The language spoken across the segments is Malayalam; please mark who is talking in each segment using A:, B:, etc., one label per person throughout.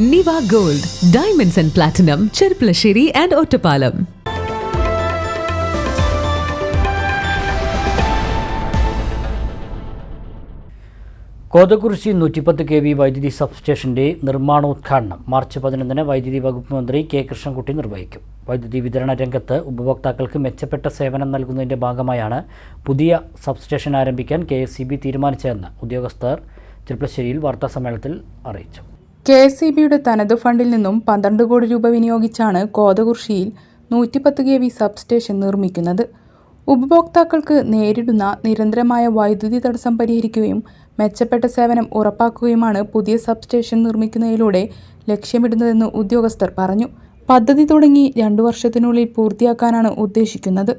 A: Niva gold diamonds and platinum Cherpulassery and Ottapalam
B: Kothakurissi നൂറ്റിപ്പത്ത് കെ വി വൈദ്യുതി സബ്സ്റ്റേഷന്റെ നിർമ്മാണോദ്ഘാടനം. മാർച്ച് പതിനൊന്നിന് വൈദ്യുതി വകുപ്പ് മന്ത്രി കെ കൃഷ്ണൻകുട്ടി നിർവഹിക്കും. വൈദ്യുതി വിതരണ രംഗത്ത് ഉപഭോക്താക്കൾക്ക് മെച്ചപ്പെട്ട സേവനം നൽകുന്നതിന്റെ ഭാഗമായാണ് പുതിയ സബ്സ്റ്റേഷൻ ആരംഭിക്കാൻ കെ എസ് സി ബി തീരുമാനിച്ചതെന്ന് ഉദ്യോഗസ്ഥർ ചെറുപ്പശ്ശേരിയിൽ വാർത്താസമ്മേളനത്തിൽ അറിയിച്ചു.
C: കെ എസ് ഇ ബിയുടെ തനത് ഫണ്ടിൽ നിന്നും പന്ത്രണ്ട് കോടി രൂപ വിനിയോഗിച്ചാണ് കോതകുർഷിയിൽ നൂറ്റിപ്പത്ത് കെ വി സബ്സ്റ്റേഷൻ നിർമ്മിക്കുന്നത്. ഉപഭോക്താക്കൾക്ക് നേരിടുന്ന നിരന്തരമായ വൈദ്യുതി തടസ്സം പരിഹരിക്കുകയും മെച്ചപ്പെട്ട സേവനം ഉറപ്പാക്കുകയുമാണ് പുതിയ സബ്സ്റ്റേഷൻ നിർമ്മിക്കുന്നതിലൂടെ ലക്ഷ്യമിടുന്നതെന്ന് ഉദ്യോഗസ്ഥർ പറഞ്ഞു. പദ്ധതി തുടങ്ങി രണ്ടു വർഷത്തിനുള്ളിൽ പൂർത്തിയാക്കാനാണ് ഉദ്ദേശിക്കുന്നത്.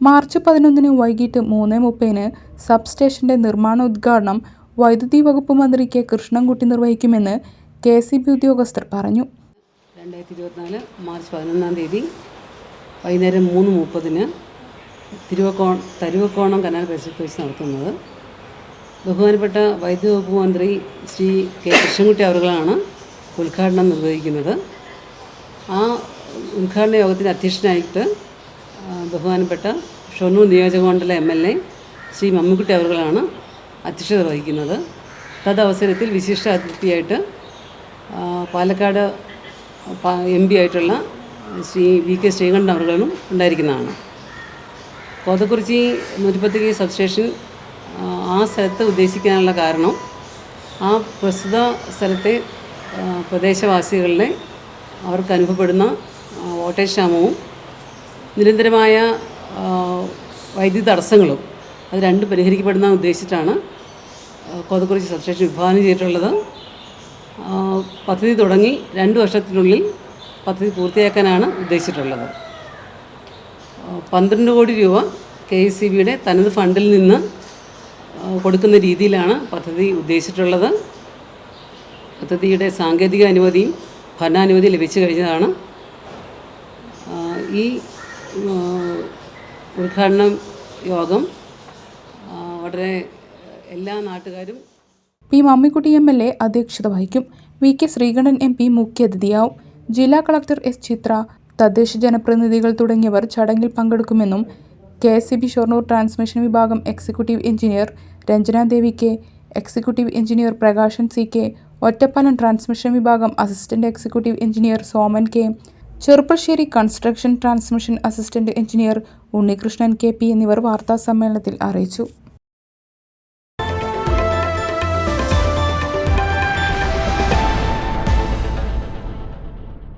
C: മാർച്ച് പതിനൊന്നിന് വൈകിട്ട് മൂന്ന് മുപ്പതിന് സബ്സ്റ്റേഷന്റെ നിർമ്മാണോദ്ഘാടനം വൈദ്യുതി വകുപ്പ് മന്ത്രി കെ കൃഷ്ണൻകുട്ടി നിർവഹിക്കുമെന്ന് കെ സി ബി ഉദ്യോഗസ്ഥർ പറഞ്ഞു.
D: രണ്ടായിരത്തി ഇരുപത്തിനാല് മാർച്ച് പതിനൊന്നാം തീയതി വൈകുന്നേരം മൂന്ന് മുപ്പതിന് തിരുവക്കോ തരുവക്കോണം കനാൽ പരിസരത്ത് വെച്ച് നടത്തുന്നത്. ബഹുമാനപ്പെട്ട വൈദ്യുതി വകുപ്പ് മന്ത്രി ശ്രീ കെ കൃഷ്ണൻകുട്ടി അവറുകളാണ് ഉദ്ഘാടനം നിർവഹിക്കുന്നത്. ആ ഉദ്ഘാടന യോഗത്തിന് അധ്യക്ഷനായിട്ട് ബഹുമാനപ്പെട്ട Shoranur നിയോജകമണ്ഡല M L A Shri Mammikutty അവറുകളാണ് അധ്യക്ഷത വഹിക്കുന്നത്. തദവസരത്തിൽ വിശിഷ്ട അതിഥിയായിട്ട് പാലക്കാട് എം പി ആയിട്ടുള്ള ശ്രീ വി കെ ശ്രീകണ്ഠൻ അവர்களுം ഉണ്ടായിരിക്കുന്നതാണ്. കോതക്കുറിച്ചി നൂറ്റിപ്പത്തിരി സബ്സ്റ്റേഷൻ ആ സ്ഥലത്ത് ഉദ്ദേശിക്കാനുള്ള കാരണം ആ പ്രസ്തുത സ്ഥലത്തെ പ്രദേശവാസികളുടെ അവർക്ക് അനുഭവപ്പെടുന്ന വോട്ടേക്ഷാമവും നിരന്തരമായ വൈദ്യുതി തടസ്സങ്ങളും അത് രണ്ടും പരിഹരിക്കപ്പെടുന്ന ഉദ്ദേശിച്ചിട്ടാണ് കോതക്കുറിച്ചി സബ്സ്റ്റേഷൻ വിഭാവനം ചെയ്തിട്ടുള്ളത്. പദ്ധതി തുടങ്ങി രണ്ട് വർഷത്തിനുള്ളിൽ പദ്ധതി പൂർത്തിയാക്കാനാണ് ഉദ്ദേശിച്ചിട്ടുള്ളത്. പന്ത്രണ്ട് കോടി രൂപ കെ എസ് സി ബിയുടെ തനത് ഫണ്ടിൽ നിന്ന് കൊടുക്കുന്ന രീതിയിലാണ് പദ്ധതി ഉദ്ദേശിച്ചിട്ടുള്ളത്. പദ്ധതിയുടെ സാങ്കേതിക അനുമതിയും ഭരണാനുമതി ലഭിച്ചു കഴിഞ്ഞതാണ്. ഈ ഉദ്ഘാടനം യോഗം വളരെ എല്ലാ നാട്ടുകാരും
C: P Mammikutty M L A അധ്യക്ഷത വഹിക്കും. V K Sreekandan M P മുഖ്യാതിഥിയാവും ജില്ലാ കളക്ടർ എസ് ചിത്ര തദ്ദേശ ജനപ്രതിനിധികൾ തുടങ്ങിയവർ ചടങ്ങിൽ പങ്കെടുക്കുമെന്നും K S C B Shoranur transmission വിഭാഗം executive engineer Ranjana Devi K executive engineer Prakashan C K Ottapalam transmission വിഭാഗം assistant executive engineer Soman K Cherpulassery construction transmission assistant engineer Unnikrishnan K P എന്നിവർ വാർത്താസമ്മേളനത്തിൽ അറിയിച്ചു.